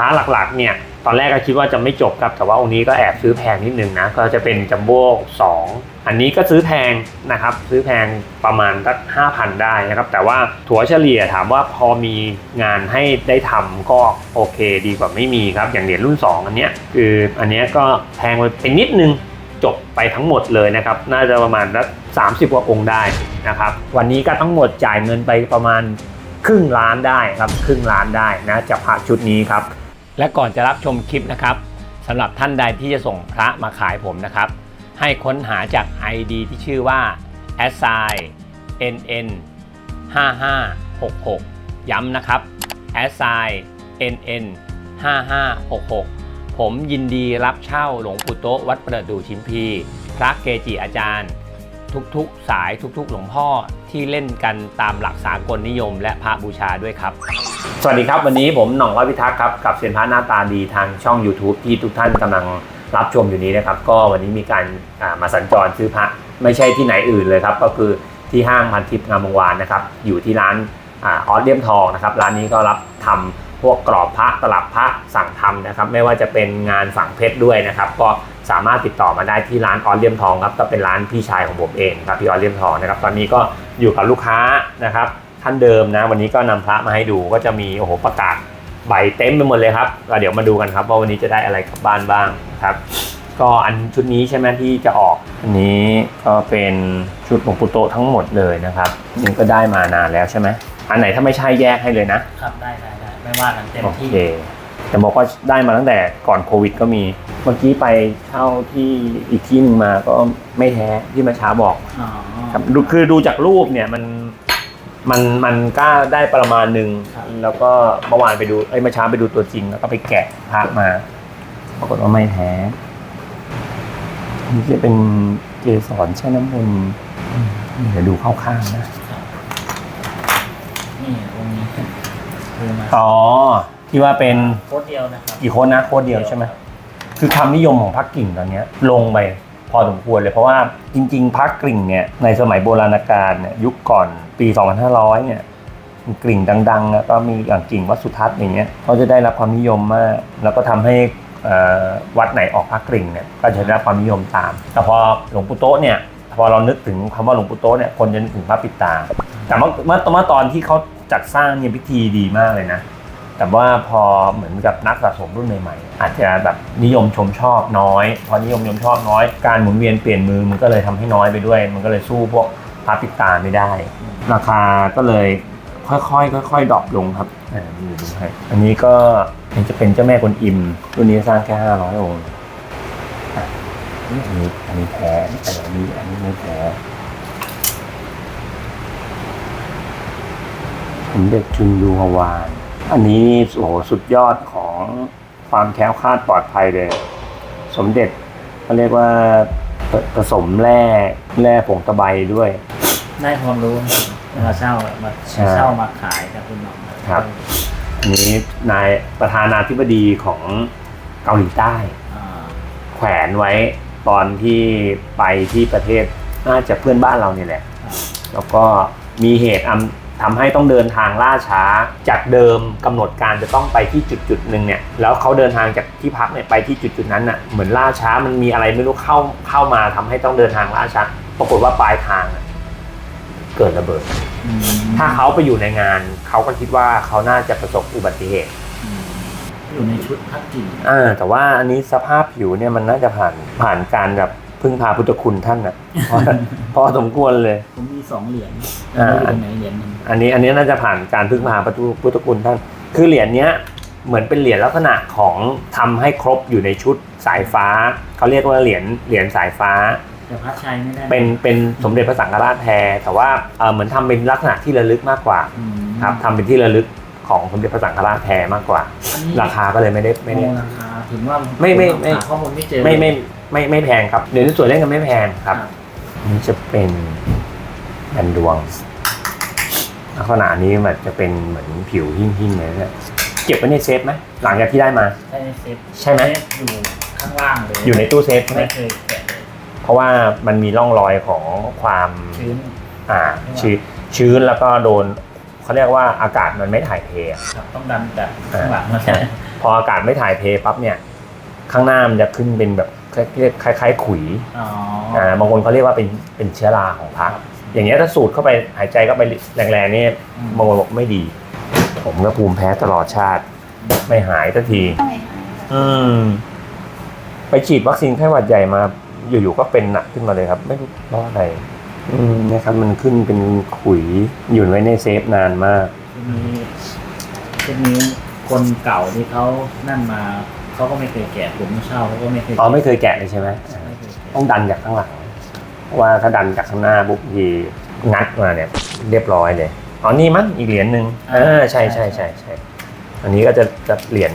พระหลักๆเนี่ยตอนแรกก็คิดว่าจะไม่จบครับแต่ว่าองค์นี้ก็แอบซื้อแพงนิดนึงนะก็จะเป็นจัมโบ้สองอันนี้ก็ซื้อแพงนะครับซื้อแพงประมาณสักห้าพันได้นะครับแต่ว่าถัวเฉลี่ยถามว่าพอมีงานให้ได้ทำก็โอเคดีกว่าไม่มีครับอย่างเหรียญรุ่น 2 อันเนี้ยคืออันเนี้ยก็แพงไปนิดนึงจบไปทั้งหมดเลยนะครับ น่าจะประมาณสักสามสิบกว่าองค์ได้นะครับ วันนี้ก็ทั้งหมดจ่ายเงินไปประมาณครึ่งล้านได้ครับครึ่งล้านได้นะจากพระชุดนี้ครับ และก่อนจะรับชมคลิปนะครับสำหรับท่านใดที่จะส่งพระมาขายผมนะครับ ให้ค้นหาจาก ID ที่ชื่อว่า a s i nn 5566 ย้ำนะครับ a s i nn 5566 ผมยินดีรับเช่าหลวงปู่โตวัดประดู่ชิมพี พระเกจิอาจารย์ ทุกๆ สายทุกๆ หลวงพ่อ ที่เล่นกันตามหลักสากลนิยม และพระบูชาด้วยครับ สวัสดีครับ วันนี้ผมหน่องร้อยพิทักษ์ครับกับเซียนพระหน้าตาดีทางช่อง YouTube ที่ทุกท่านกำลังรับชมอยู่นี้นะครับ ก็วันนี้มีการมาสัญจรซื้อพระไม่ใช่ที่ไหนอื่นเลยครับ ก็คือที่ห้างพันทิพย์งามวงวานนะครับ อยู่ที่ร้านออสเลียมทองนะครับ ร้านนี้ก็รับทำพวกกรอบพระตลับพระสั่งทำนะครับ ไม่ว่าจะเป็นงานฝังเพชรด้วยนะครับ ก็ สามารถติดต่อมาได้ที่ร้านออสเลียมทองครับก็เป็นร้านพี่ชายของผมเองครับพี่ออสเลียมทองนะครับตอนนี้ก็อยู่กับลูกค้านะครับท่านเดิมนะ วันนี้ก็นำพระมาให้ดูก็จะมีโอ้โหประกาศใบเต็มไปหมดเลยครับก็เดี๋ยวมาดูกันครับว่าวันนี้จะได้อะไรกลับบ้านบ้างครับ ก็อันชุดนี้ใช่ไหมที่จะออกอันนี้ก็เป็นชุดหลวงปู่โตะทั้งหมดเลยนะครับนี่ก็ได้มานานแล้วใช่ไหมอันไหนถ้าไม่ใช่แยกให้เลยนะครับได้ได้ได้ไม่ว่ากันเต็มโอที่เค แต่บอกว่าได้มาตั้งแต่ก่อนโควิด ก็มี เมื่อกี้ไปเช่าที่อีกที่หนึ่งมาก็ไม่แท้ที่มาช้าบอกอ๋อครับดูคือดูจากรูปเนี่ยมันมันมันก็ได้ประมาณหนึ่งแล้วก็เมื่อวานไปดูไอ้ยเมื่อเช้าไปดูตัวจริง แล้วก็ไปแกะพระมาปรากฏว่าไม่แท้นี่จะเป็นเกสรแช่น้ำมนต์อืมเดี๋ยวดูเข้าข้างนะนี่ตรงนี้คือมาอ๋อ ที่ว่าเป็นโคตรเดียวนะครับกี่โค้ดนะโค้ดเดียวใช่ไหมคือความนิยมของพักกิ่งตอนเนี้ยลงไปพอสมควรเลยเพราะว่าจริง ๆพักกิ่งเนี่ยในสมัยโบราณกาลเนี่ยยุคก่อนปี 2500 เนี่ยกลิ่งดังๆแล้วก็มีอย่างกิ่งวัดสุทัศน์อย่างเงี้ยเขาจะได้รับความนิยมมาก แล้วก็ทำให้เอ่อวัดไหนออกพระกลิ่งเนี่ยก็จะได้รับความนิยมตาม แต่พอหลวงปู่โต๊ะเนี่ยพอเรานึกถึงคำว่าหลวงปู่โต๊ะเนี่ยคนจะนึกถึงพระปิดตา แต่เมื่อเมื่อเมื่อตอนที่เขาจัดสร้างเนี่ยพิธีดีมากเลยนะ แต่ว่าพอเหมือนกับนักสะสมรุ่นใหม่ๆ อาจจะแบบนิยมชมชอบน้อย พอนิยมชมชอบน้อย การหมุนเวียนเปลี่ยนมือมันก็เลยทำให้น้อยไปด้วย มันก็เลยสู้พวกพระปิดตาไม่ได้ ราคาก็เลยค่อยๆค่อยๆดรอปลงครับอ่านี่ดูให้อันนี้ก็มันจะเป็นเจ้าแม่กวนอิมรุ่นนี้สร้างแค่ห้าร้อยองค์อะอันนี้อันนี้แท้อันนี้อันนี้ไม่แท้ผมเด็กจุนยูฮวาน อันนี้โอ้โหสุดยอดของความแคล้วคลาดปลอดภัยเลย สมเด็จเขาเรียกว่าผผสมแร่แร่ผงตะไบด้วย ได้ความรู้เวลาเช่ามาใช่เช่ามาขายกับคุณหน้องครับอันนี้นายประธานาธิบดีของเกาหลีใต้อ่าแขวนไว้ตอนที่ไปที่ประเทศน่าจะเพื่อนบ้านเราเนี่ยแหละอ่าแล้วก็มีเหตุอำ ทำให้ต้องเดินทางล่าช้า จากเดิมกำหนดการจะต้องไปที่จุดจุดๆหนึ่งเนี่ยแล้วเขาเดินทางจากที่พักเนี่ยไปที่จุดจุดๆนั้นน่ะเหมือนล่าช้ามันมีอะไรไม่รู้เข้าเข้ามาทำให้ต้องเดินทางล่าช้าปรากฏว่าปลายทางอะเกิดระเบิดอืมถ้าเขาไปอยู่ในงาน เขาก็คิดว่าเขาน่าจะประสบอุบัติเหตุอืมอยู่ในชุดพักกิ่งอ่าแต่ว่าอันนี้สภาพผิวเนี่ยมันน่าจะผ่านผ่านการแบบ พึ่งพาพุทธคุณท่านอะพอพอสมควรเลย ผมมีสองเหรียญอ่าไม่รู้ตรงไหนเหรียญหนึงอันนี้อันนี้น่าจะผ่านการพึ่งพาพุทธพุทธคุณท่าน คือเหรียญเนี้ยเหมือนเป็นเหรียญลักษณะของทำให้ครบอยู่ในชุดสายฟ้าเขาเรียกว่าเหรียญเหรียญสายฟ้า แต่พระชัยไม่ได้เป็นเป็นสมเด็จพระสังฆราชแท้แต่ว่าเอ่อเหมือนทำเป็นลักษณะที่ระลึกมากกว่าอืมครับทำเป็นที่ระลึกของสมเด็จพระสังฆราชแท้มากกว่า อันนี้ราคาก็เลยไม่ได้ไม่ได้ โอ้ราคาถึงว่าไม่ไม่ไม่ หาข้อมูลไม่เจอไม่ไม่ ไม่ไม่แพงครับเดี๋ยวนี้สวยเล่นกันไม่แพงครับอันนี้จะเป็นแผ่นดวงลักษณะนี้มันจะเป็นเหมือนผิวหิ้งๆเลยเนี่ยเก็บไว้ในเซฟไหมหลังจากที่ได้มาใช่เซฟใช่ไหมเซฟอยู่ข้างล่างเลยอยู่ในตู้เซฟใช่ไหมไม่เคยแกะเลยเพราะว่ามันมีร่องรอยของความชื้นอ่าชื้นชื้นแล้วก็โดนเขาเรียกว่าอากาศมันไม่ถ่ายเทอะครับต้องดันจากข้างหลังมาใช่พออากาศไม่ถ่ายเทปั๊บเนี่ย ข้างหน้ามันจะขึ้นเป็นแบบ เรียกคล้ายๆ ขุยอ๋ออ่าบางคนเขาเรียกว่าเป็นเป็นเชื้อราของพระครับอย่างเงี้ยถ้าสูดเข้าไปหายใจเข้าไปแรงๆนี่บางคนบอกไม่ดี ผมก็ภูมิแพ้ตลอดชาติ ไม่หายสักทีไม่หายค่ะอืม ไปฉีดวัคซีนไข้หวัดใหญ่มา อยู่ๆก็เป็นหนักขึ้นมาเลยครับ ไม่รู้เพราะอะไร อืมเนะครับ มันขึ้นเป็นขุยอยู่ไว้ในเซฟนานมากทีนี้ทีนี้คนเก่าที่เขานั่นมา เขาก็ไม่เคยแกะผมเช่าเขาก็ไม่เคยอ๋อไม่เคยแกะเลยใช่ไหมไม่เคยแกะต้องดันจากข้างหลังเพราะว่าถ้าดันจากข้างหน้าปุ๊บทีงัดมาเนี่ยเรียบร้อยเลยอ๋อนี่มั้งอีกเหรียญหนึ่งเออใช่ใช่ใช่ใช่อันนี้ก็จะจะเหรียญ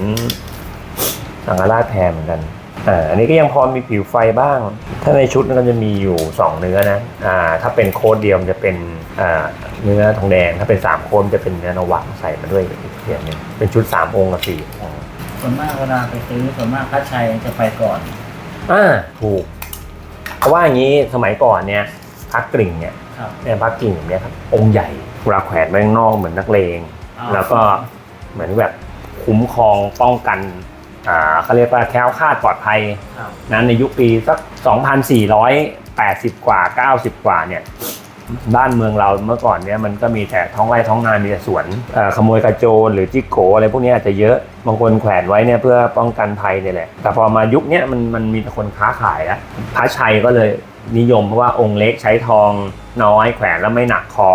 สังฆราชแพรเหมือนกันอ่าอันนี้ก็ยังพอมีผิวไฟบ้าง ถ้าในชุดมันก็จะมีอยู่สองเนื้อนะอ่าถ้าเป็นโค้ดเดียวมันจะเป็นอ่าเนื้อทองแดง ถ้าเป็นสามโค้ดมันจะเป็นเนื้อนวังใส่มาด้วยอีกเหรียญหนึงเป็นชุดสามองค์กับสี่องค์ ส่วนมากเวลาไปซื้อส่วนมากพระชัยจะไปก่อน อ่าถูก เพราะว่าอย่างนี้สมัยก่อนเนี่ยพักกริ่งเนี่ยครับเนี่ยพักกิ่งเนี่ยครับองค์ใหญ่เวลาแขวนไว้ข้างนอกเหมือนนักเลงอ๋อแล้วก็เหมือนแบบคุ้มครองป้องกันอ่าเขาเรียกว่าแคล้วคลาดปลอดภัย ครับ นั้นในยุคปีสัก 2,480 กว่า 90 กว่าเนี่ย บ้านเมืองเราเมื่อก่อนเนี่ยมันก็มีแต่ท้องไร่ท้องนา มีแต่สวนขโมยกระโจนหรือจิกโกอะไรพวกนี้อาจจะเยอะบางคนแขวนไว้เนี่ยเพื่อป้องกันภัยเนี่ยแหละ แต่พอมายุคนี้มันมันมีคนค้าขายแล้วพระชัยก็เลยนิยมเพราะว่าองค์เล็กใช้ทองน้อยแขวนแล้วไม่หนักคอ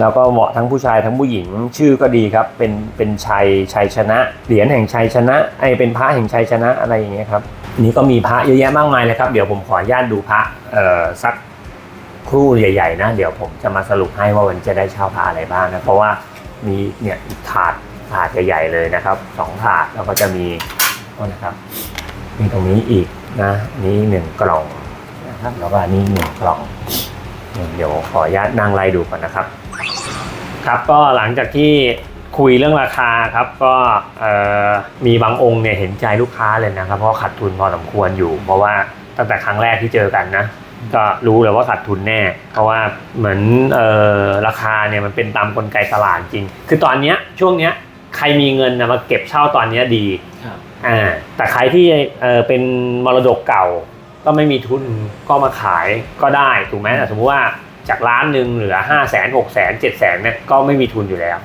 แล้วก็เหมาะทั้งผู้ชายทั้งผู้หญิงชื่อก็ดีครับ เป็นเป็นชัยชัยชนะเหรียญแห่งชัยชนะไอเป็นพระแห่งชัยชนะอะไรอย่างเงี้ยครับนี่ก็มีพระเยอะแยะมากมายเลยครับ เดี๋ยวผมขออนุญาตดูพระเอ่อสัก ครู่ใหญ่ๆนะเดี๋ยวผมจะมาสรุปให้ว่าวันจะได้เช่าพระอะไรบ้างนะเพราะว่ามีเนี่ยอีกถาดถาดใหญ่ๆเลยนะครับสองถาดแล้วก็จะมีนะครับมีตรงนี้อีกนะนนี้หนึ่งกล่องนะครับแล้วก็นนี้หนึ่งกล่องเดี๋ยวขออนุญาตนั่งไล่ดูก่อนนะครับ ครับก็หลังจากที่คุยเรื่องราคาครับก็มีบางองค์เนี่ยเห็นใจลูกค้าเลยนะครับเพราะขาดทุนพอสมควรอยู่ เพราะว่าตั้งแต่ครั้งแรกที่เจอกันนะ ก็รู้เลยว่าขาดทุนแน่ เพราะว่าเหมือนเอ่อราคาเนี่ยมันเป็นตามกลไกตลาดจริง คือตอนเนี้ยช่วงเนี้ยใครมีเงินนะมาเก็บเช่าตอนเนี้ยดีครับอ่าแต่ใครที่เออเป็นมรดกเก่า ก็ไม่มีทุนก็มาขายก็ได้ถูกไหมแต่สมมุติว่าจากล้านหนึ่งเหลือ5 0 0 0 0 0 6 0 0 0 0 7 0 0 0 0เนี่ยก็ไม่มีทุนอยู่แล้ว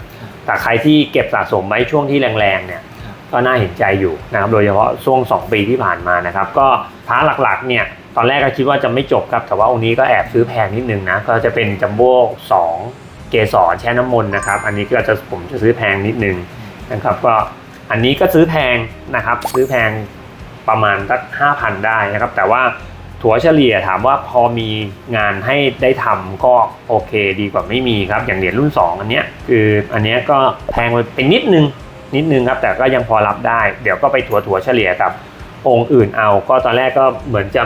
แต่ใครที่เก็บสะสมไว้ช่วงที่แรงๆเนี่ยครับก็น่าเห็นใจอยู่นะครับโดยเฉพาะช่วง 2 ปีที่ผ่านมานะครับ ก็พระหลักๆเนี่ย ตอนแรกก็คิดว่าจะไม่จบครับ แต่ว่าองค์นี้ก็แอบซื้อแพงนิดนึงนะ ก็จะเป็นจัมโบ้2เกสรแช่น้ำมนต์นะครับ อันนี้ก็จะผมจะซื้อแพงนิดนึงนะครับ ก็อันนี้ก็ซื้อแพงนะครับ ซื้อแพงประมาณสักห้าพันได้นะครับ แต่ว่าถั่วเฉลี่ยถามว่าพอมีงานให้ได้ทำก็โอเคดีกว่าไม่มีครับ อย่างเหรียญรุ่น 2 อันเนี้ยคืออันเนี้ยก็แพงไปนิดนึงนิดนึงครับ แต่ก็ยังพอรับได้ เดี๋ยวก็ไปถั่วถั่วเฉลี่ยกับองค์อื่นเอา ก็ตอนแรกก็เหมือนจะ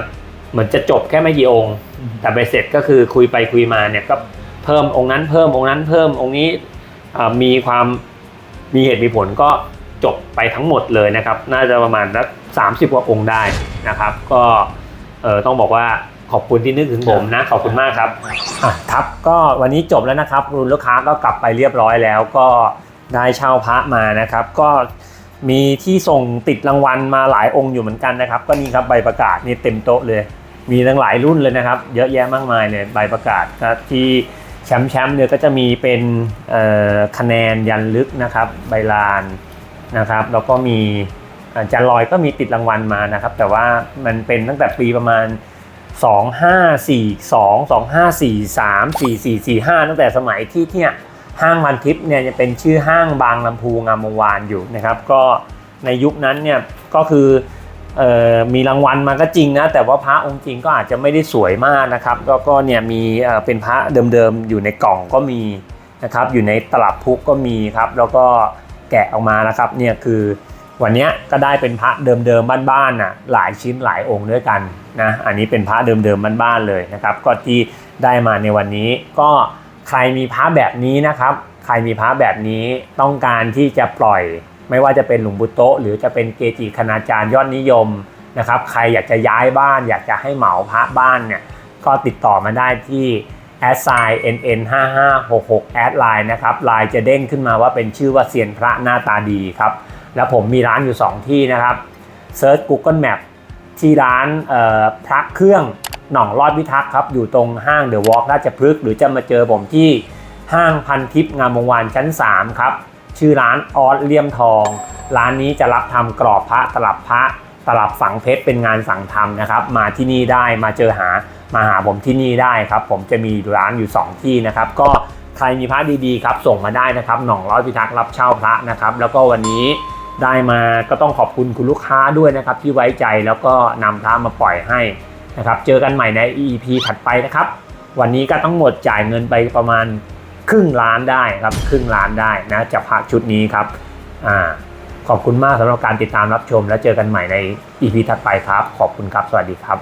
เหมือนจะจบแค่ไม่กี่องค์ แต่ไปเสร็จก็คือคุยไปคุยมาเนี่ยก็เพิ่มองค์นั้นเพิ่มองค์นั้นเพิ่มองค์นี้อ่ามีความมีเหตุมีผลก็จบไปทั้งหมดเลยนะครับ น่าจะประมาณสักสามสิบกว่าองค์ได้นะครับ ก็เออต้องบอกว่าขอบคุณที่นึกถึงผมนะ ขอบคุณมากครับอะครับก็วันนี้จบแล้วนะครับคุณลูกค้าก็กลับไปเรียบร้อยแล้ว ก็ได้เช่าพระมานะครับ ก็มีที่ส่งติดรางวัลมาหลายองค์อยู่เหมือนกันนะครับ ก็นี่ครับใบประกาศนี่เต็มโต๊ะเลย มีทั้งหลายรุ่นเลยนะครับ เยอะแยะมากมายเลยใบประกาศที่แชมป์แชมป์เนี่ยก็จะมีเป็นคะแนนยันลึกนะครับ ใบลานนะครับ แล้วก็มีจารย์ลอยก็มีติดรางวัลมานะครับ แต่ว่ามันเป็นตั้งแต่ปีประมาณ 2 5 4 2 2 5 4 3 4 4 4 5 ตั้งแต่สมัยที่เนี่ยห้างพันทิพย์เนี่ยจะเป็นชื่อห้างบางลำพูงามวงวานอยู่นะครับ ก็ในยุคนั้นเนี่ยก็คือ มีรางวัลมาก็จริงนะ แต่ว่าพระองค์จริงก็อาจจะไม่ได้สวยมากนะครับ ก็ก็เนี่ยมีเป็นพระเดิมๆ อยู่ในกล่องก็มีนะครับ อยู่ในตลับพุกก็มีครับ แล้วก็แกะออกมานะครับเนี่ยคือวันนี้ก็ได้เป็นพระเดิมๆบ้านๆน่ะหลายชิ้นหลายองค์ด้วยกันนะอันนี้เป็นพระเดิมๆบ้านๆเลยนะครับ ก็ที่ได้มาในวันนี้ก็ใครมีพระแบบนี้นะครับ ใครมีพระแบบนี้ต้องการที่จะปล่อย ไม่ว่าจะเป็นหลวงปู่โตะหรือจะเป็นเกจิคณาจารย์ยอดนิยมนะครับ ใครอยากจะย้ายบ้าน อยากจะให้เหมาพระบ้านเนี่ยก็ติดต่อมาได้ที่แอดไซน์ nn 5 5 6 6แอดไลน์นะครับไลน์จะเด้งขึ้นมาว่าเป็นชื่อว่าเซียนพระหน้าตาดีครับ แล้วผมมีร้านอยู่ 2 ที่นะครับเซิร์ช Google Map ที่ร้านพระเครื่องหน่องรอดพิทักษ์ครับ อยู่ตรงห้างเดอะวอล์กราชพฤกษ์หรือจะมาเจอผมที่ห้างพันทิพย์งามวงวานชั้น 3 ครับ ชื่อร้านออสเลี่ยมทอง ร้านนี้จะรับทำกรอบพระตลับพระตลับฝังเพชรเป็นงานสั่งทำนะครับ มาที่นี่ได้มาเจอหามาหาผมที่นี่ได้ครับ ผมจะมีร้านอยู่ 2 ที่นะครับ ก็ใครมีพระดีๆครับ ส่งมาได้นะครับหน่องร้อยพิทักษ์รับเช่าพระนะครับ แล้วก็วันนี้ได้มาก็ต้องขอบคุณคุณลูกค้าด้วยนะครับ ที่ไว้ใจแล้วก็นำพระมาปล่อยให้นะครับ เจอกันใหม่ใน EP ถัดไปนะครับ วันนี้ก็ต้องหมดจ่ายเงินไปประมาณ ครึ่งล้านได้ครับครึ่งล้านได้นะจากพักชุดนี้ครับอ่าขอบคุณมากสำหรับการติดตามรับชม แล้วเจอกันใหม่ใน EP ถัดไปครับ ขอบคุณครับ สวัสดีครับ